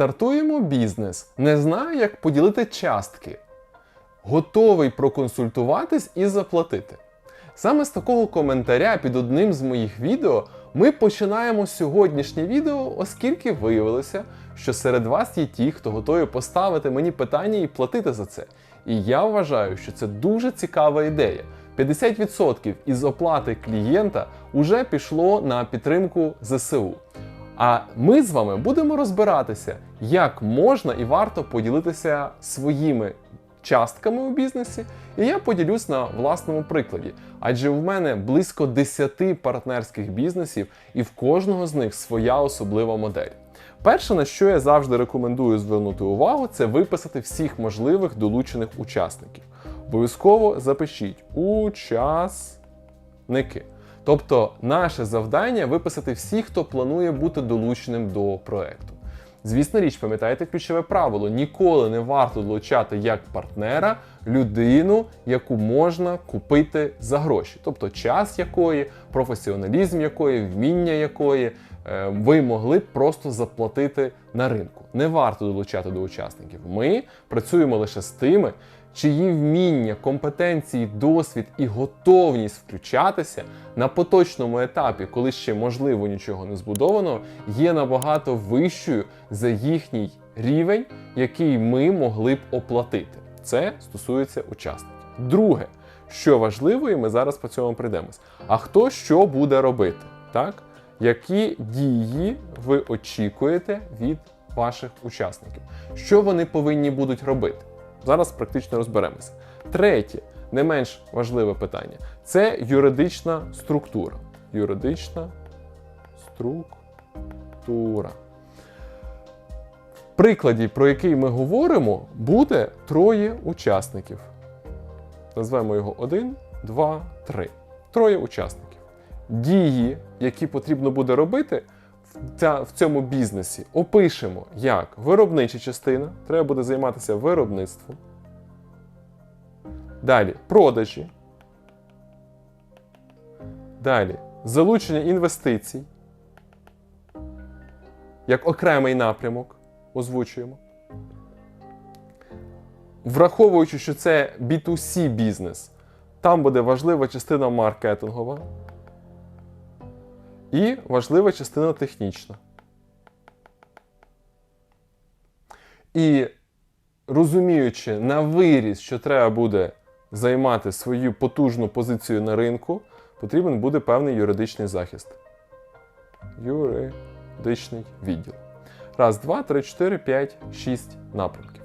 Стартуємо бізнес. Не знаю, як поділити частки. Готовий проконсультуватись і заплатити. Саме з такого коментаря під одним з моїх відео ми починаємо сьогоднішнє відео, оскільки виявилося, що серед вас є ті, хто готові поставити мені питання і платити за це. І я вважаю, що це дуже цікава ідея. 50% із оплати клієнта вже пішло на підтримку ЗСУ. А ми з вами будемо розбиратися, як можна і варто поділитися своїми частками у бізнесі, і я поділюсь на власному прикладі. Адже в мене близько 10 партнерських бізнесів, і в кожного з них своя особлива модель. Перше, на що я завжди рекомендую звернути увагу, це виписати всіх можливих долучених учасників. Обов'язково запишіть учасники. Тобто, наше завдання виписати всіх, хто планує бути долученим до проекту. Звісно річ, пам'ятайте ключове правило: ніколи не варто долучати як партнера людину, яку можна купити за гроші, тобто час якої, професіоналізм якої, вміння якої е, ви могли б просто заплатити на ринку. Не варто долучати до учасників. Ми працюємо лише з тими, чиї вміння, компетенції, досвід і готовність включатися на поточному етапі, коли ще можливо нічого не збудовано, є набагато вищою за їхній рівень, який ми могли б оплатити. Це стосується учасників. Друге, що важливо, і ми зараз по цьому прийдемось. А хто що буде робити? Так? Які дії ви очікуєте від ваших учасників? Що вони повинні будуть робити? Зараз практично розберемося. Третє, не менш важливе питання це юридична структура. Юридична структура. В прикладі, про який ми говоримо, буде троє учасників. Назвемо його 1, 2, 3. Троє учасників. Дії, які потрібно буде робити в цьому бізнесі, опишемо як виробнича частина, треба буде займатися виробництвом. Далі продажі. Далі залучення інвестицій. Як окремий напрямок озвучуємо. Враховуючи, що це B2C бізнес, там буде важлива частина маркетингова і важлива частина технічна. І розуміючи на виріс, що треба буде займати свою потужну позицію на ринку, потрібен буде певний юридичний захист. Юридичний відділ. Раз, два, три, чотири, п'ять, шість напрямків.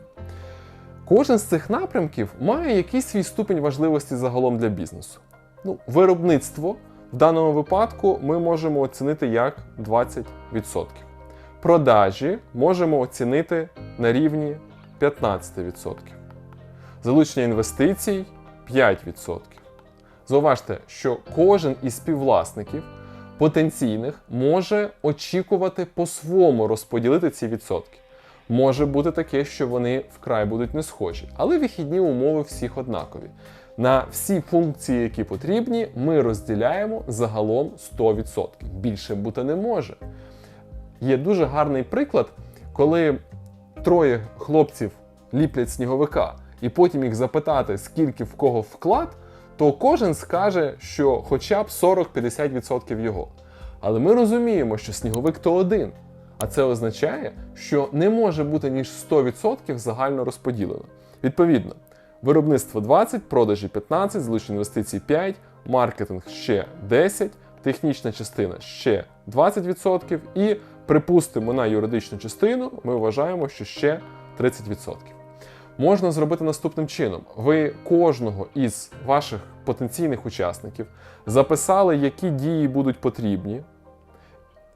Кожен з цих напрямків має якийсь свій ступень важливості загалом для бізнесу. Ну, виробництво в даному випадку ми можемо оцінити як 20%. Продажі можемо оцінити на рівні 15%. Залучення інвестицій 5%. Зауважте, що кожен із співвласників потенційних може очікувати по-своєму розподілити ці відсотки. Може бути таке, що вони вкрай будуть не схожі, але вихідні умови всіх однакові. На всі функції, які потрібні, ми розділяємо загалом 100%. Більше бути не може. Є дуже гарний приклад, коли троє хлопців ліплять сніговика, і потім їх запитати, скільки в кого вклад, то кожен скаже, що хоча б 40-50% його. Але ми розуміємо, що сніговик то один. А це означає, що не може бути ніж 100% загально розподілено. Відповідно, виробництво 20, продажі 15, залучення інвестицій 5, маркетинг ще 10, технічна частина ще 20%, і припустимо на юридичну частину, ми вважаємо, що ще 30%. Можна зробити наступним чином: ви кожного із ваших потенційних учасників записали, які дії будуть потрібні.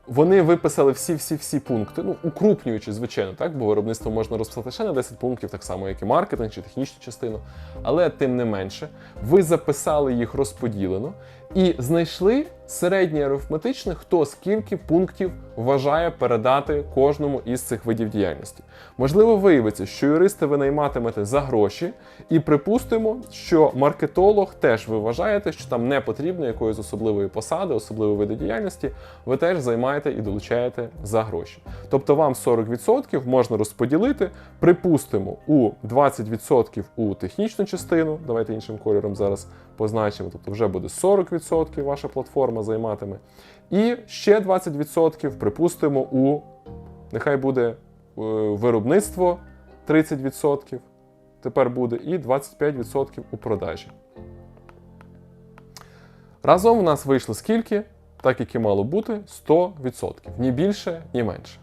Вони виписали всі-всі-всі пункти, ну, укрупнюючи, звичайно, так, бо виробництво можна розписати ще на 10 пунктів, так само, як і маркетинг чи технічну частину. Але тим не менше, ви записали їх розподілено, і знайшли середнє арифметичне, хто скільки пунктів вважає передати кожному із цих видів діяльності. Можливо, виявиться, що юристи ви найматимете за гроші, і припустимо, що маркетолог теж ви вважаєте, що там не потрібно якоїсь особливої посади, особливої види діяльності, ви теж займаєте і долучаєте за гроші. Тобто вам 40% можна розподілити, припустимо, у 20% у технічну частину. Давайте іншим кольором зараз позначимо. Тобто вже буде 40% ваша платформа займатиме. І ще 20% припустимо у нехай буде е, виробництво 30%. Тепер буде і 25% у продажі. Разом у нас вийшло скільки, так як і мало бути, 100%. Ні більше, ні менше.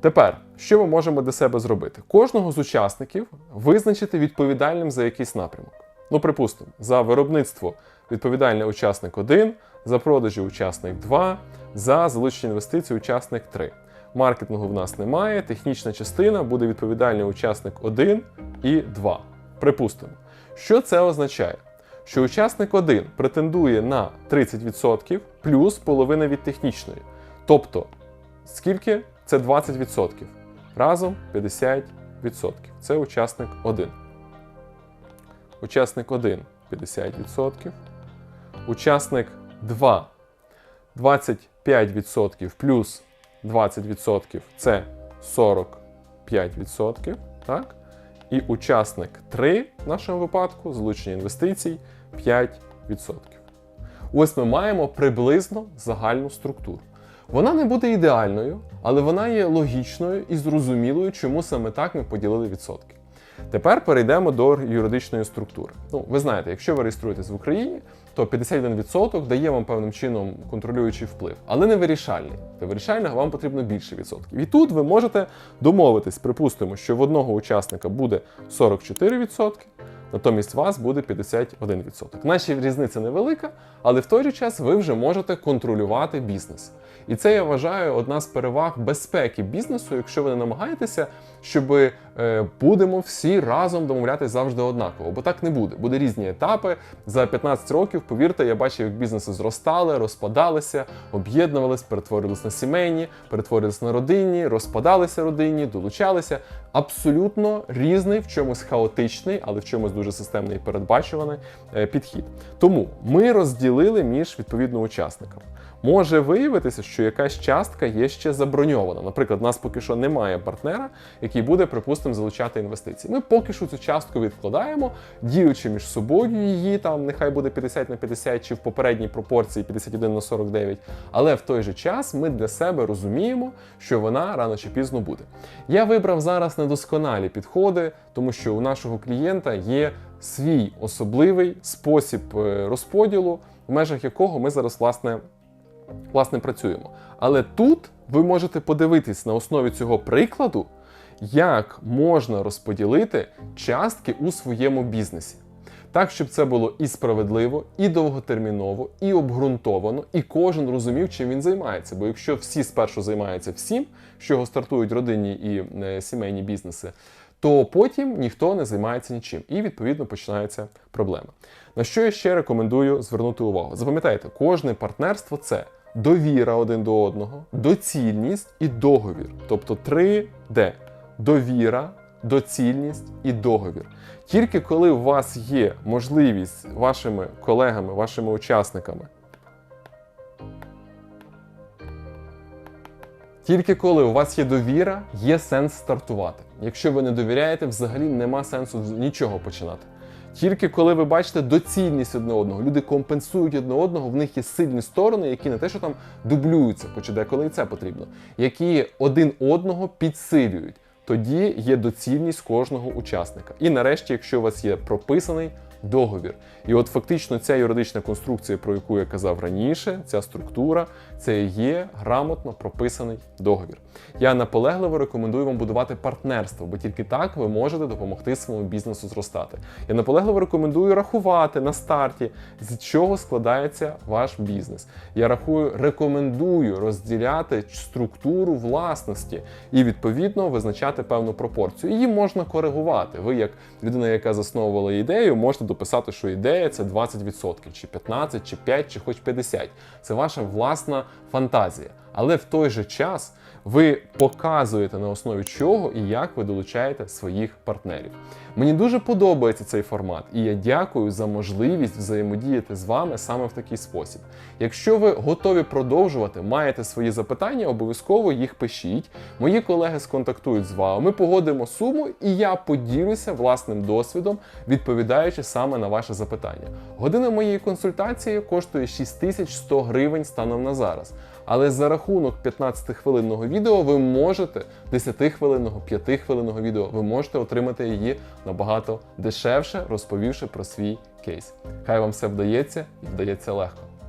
Тепер, що ми можемо для себе зробити? Кожного з учасників визначити відповідальним за якийсь напрямок. Ну, припустимо, за виробництво відповідальний учасник 1, за продажі учасник 2, за залучення інвестицій учасник 3. Маркетингу в нас немає, технічна частина буде відповідальний учасник 1 і 2. Припустимо. Що це означає? Що учасник 1 претендує на 30% плюс половина від технічної. Тобто, скільки? Це 20%. Разом 50%. Це учасник 1. Учасник 1 50%. Учасник 2 25% плюс 20% це 45%. Так? І учасник 3 в нашому випадку залучення інвестицій 5%. Ось ми маємо приблизно загальну структуру. Вона не буде ідеальною, але вона є логічною і зрозумілою, чому саме так ми поділили відсотки. Тепер перейдемо до юридичної структури. Ну, ви знаєте, якщо ви реєструєтесь в Україні, то 51% дає вам певним чином контролюючий вплив, але не вирішальний. Для вирішального вам потрібно більше відсотків. І тут ви можете домовитись, припустимо, що в одного учасника буде 44%, натомість вас буде 51%. Наші різниця невелика, але в той же час ви вже можете контролювати бізнес. І це я вважаю одна з переваг безпеки бізнесу, якщо ви не намагаєтеся, щоб е, будемо всі разом домовлятися завжди однаково, бо так не буде. Буде різні етапи. За 15 років, повірте, я бачив, як бізнеси зростали, розпадалися, об'єднувались, перетворились на сімейні, перетворились на родинні, розпадалися родинні, долучалися. Абсолютно різний, в чомусь хаотичний, але в чомусь дуже системний і передбачуваний е, підхід. Тому ми розділили між відповідно учасниками. Може виявитися, що якась частка є ще заброньована. Наприклад, у нас поки що немає партнера, який буде, припустимо, залучати інвестиції. Ми поки що цю частку відкладаємо, діючи між собою її, там нехай буде 50 на 50 чи в попередній пропорції 51 на 49. Але в той же час ми для себе розуміємо, що вона рано чи пізно буде. Я вибрав зараз недосконалі підходи, тому що у нашого клієнта є свій особливий спосіб е, розподілу, в межах якого ми зараз власне власне працюємо. Але тут ви можете подивитись на основі цього прикладу, як можна розподілити частки у своєму бізнесі. Так, щоб це було і справедливо, і довготерміново, і обґрунтовано, і кожен розумів, чим він займається. Бо якщо всі спершу займаються всім, з чого стартують родинні і е, сімейні бізнеси, то потім ніхто не займається нічим. І відповідно починається проблема. На що я ще рекомендую звернути увагу? Запам'ятайте, кожне партнерство це довіра один до одного, доцільність і договір. Тобто 3D. довіра, доцільність і договір. Тільки коли у вас є можливість вашими колегами, вашими учасниками. Тільки коли у вас є довіра, є сенс стартувати. Якщо ви не довіряєте, взагалі нема сенсу нічого починати. Тільки коли ви бачите доцільність одне одного, люди компенсують одне одного, в них є сильні сторони, які не те, що там дублюються, хоч деколи і це потрібно, які один одного підсилюють. Тоді є доцільність кожного учасника. І нарешті, якщо у вас є прописаний договір. І от фактично ця юридична конструкція, про яку я казав раніше, ця структура, це є грамотно прописаний договір. Я наполегливо рекомендую вам будувати партнерство, бо тільки так ви можете допомогти своєму бізнесу зростати. Я наполегливо рекомендую рахувати на старті, з чого складається ваш бізнес. Я рахую, рекомендую розділяти структуру власності і відповідно визначати певну пропорцію. Її можна коригувати. Ви, як людина, яка засновувала ідею, можете буду писати, що ідея це 20%, чи 15, чи 5, чи хоч 50. Це ваша власна фантазія. Але в той же час ви показуєте на основі чого і як ви долучаєте своїх партнерів. Мені дуже подобається цей формат, і я дякую за можливість взаємодіяти з вами саме в такий спосіб. Якщо ви готові продовжувати, маєте свої запитання, обов'язково їх пишіть. Мої колеги сконтактують з вами, ми погодимо суму, і я поділюся власним досвідом, відповідаючи саме на ваше запитання. Година моєї консультації коштує 6100 гривень станом на зараз. Але за рахунок 15-хвилинного відео ви можете 10-хвилинного, 5-хвилинного відео, ви можете отримати її набагато дешевше, розповівши про свій кейс. Хай вам все вдається і вдається легко.